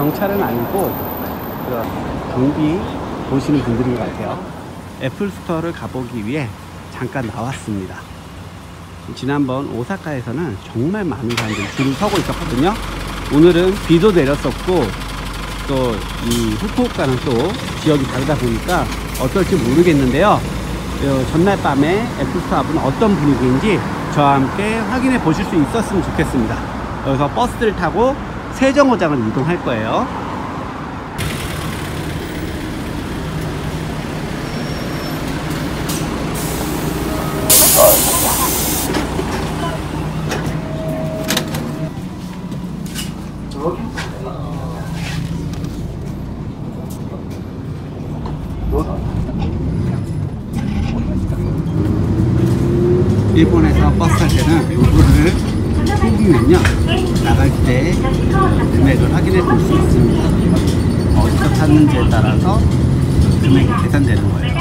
경찰은 아니고 그 경비 보시는 분들인 것 같아요. 애플 스토어를 가보기 위해 잠깐 나왔습니다. 지난번 오사카에서는 정말 많은 사람들이 줄을 서고 있었거든요. 오늘은 비도 내렸었고 또 이 후쿠오카는 또 지역이 다르다 보니까 어떨지 모르겠는데요. 어, 전날 밤에 애플스토어 앞은 어떤 분위기인지 저와 함께 확인해 보실 수 있었으면 좋겠습니다. 여기서 버스를 타고 세정거장을 이동할 거예요. 일본에서 버스 탈 때는 요거를 챙기면요 나갈 때 금액을 확인해 볼 수 있습니다. 어디서 탔는지에 따라서 금액이 계산되는 거예요.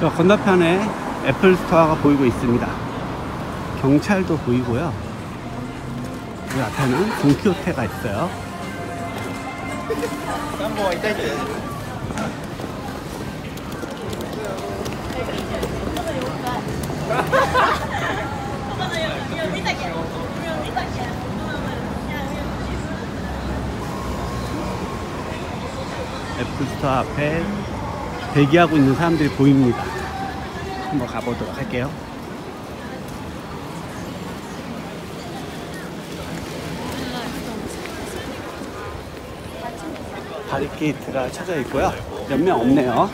저 건너편에 애플 스토어가 보이고 있습니다. 경찰도 보이고요. 그 앞에는 동키호테가 있어요 애플스토어 앞에 대기하고 있는 사람들이 보입니다. 한번 가보도록 할게요. 바리케이트가 찾아 있고요. 몇 명 없네요.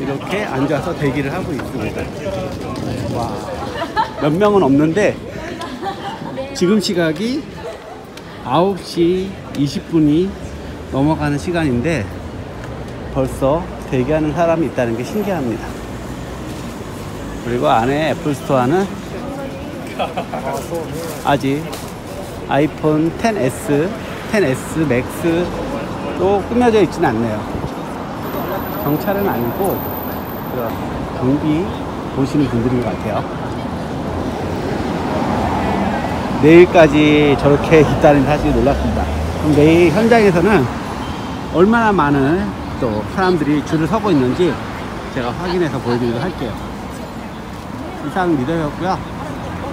이렇게 앉아서 대기를 하고 있습니다. 와, 몇 명은 없는데 지금 시각이 9시 20분이 넘어가는 시간인데 벌써 대기하는 사람이 있다는 게 신기합니다. 그리고 안에 애플스토어는 아직 아이폰 10s, 10s 맥스로 꾸며져 있지는 않네요. 경찰은 아니고 그 경비 보시는 분들인 것 같아요. 내일까지 저렇게 있다는 사실이 놀랐습니다. 그럼 내일 현장에서는 얼마나 많은 또 사람들이 줄을 서고 있는지 제가 확인해서 보여드리도록 할게요. 이상 리더였고요.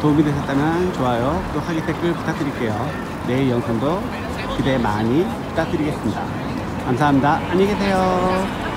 도움이 되셨다면 좋아요, 구독하기 댓글 부탁드릴게요. 내일 영상도 기대 많이 부탁드리겠습니다. 감사합니다. 안녕히 계세요.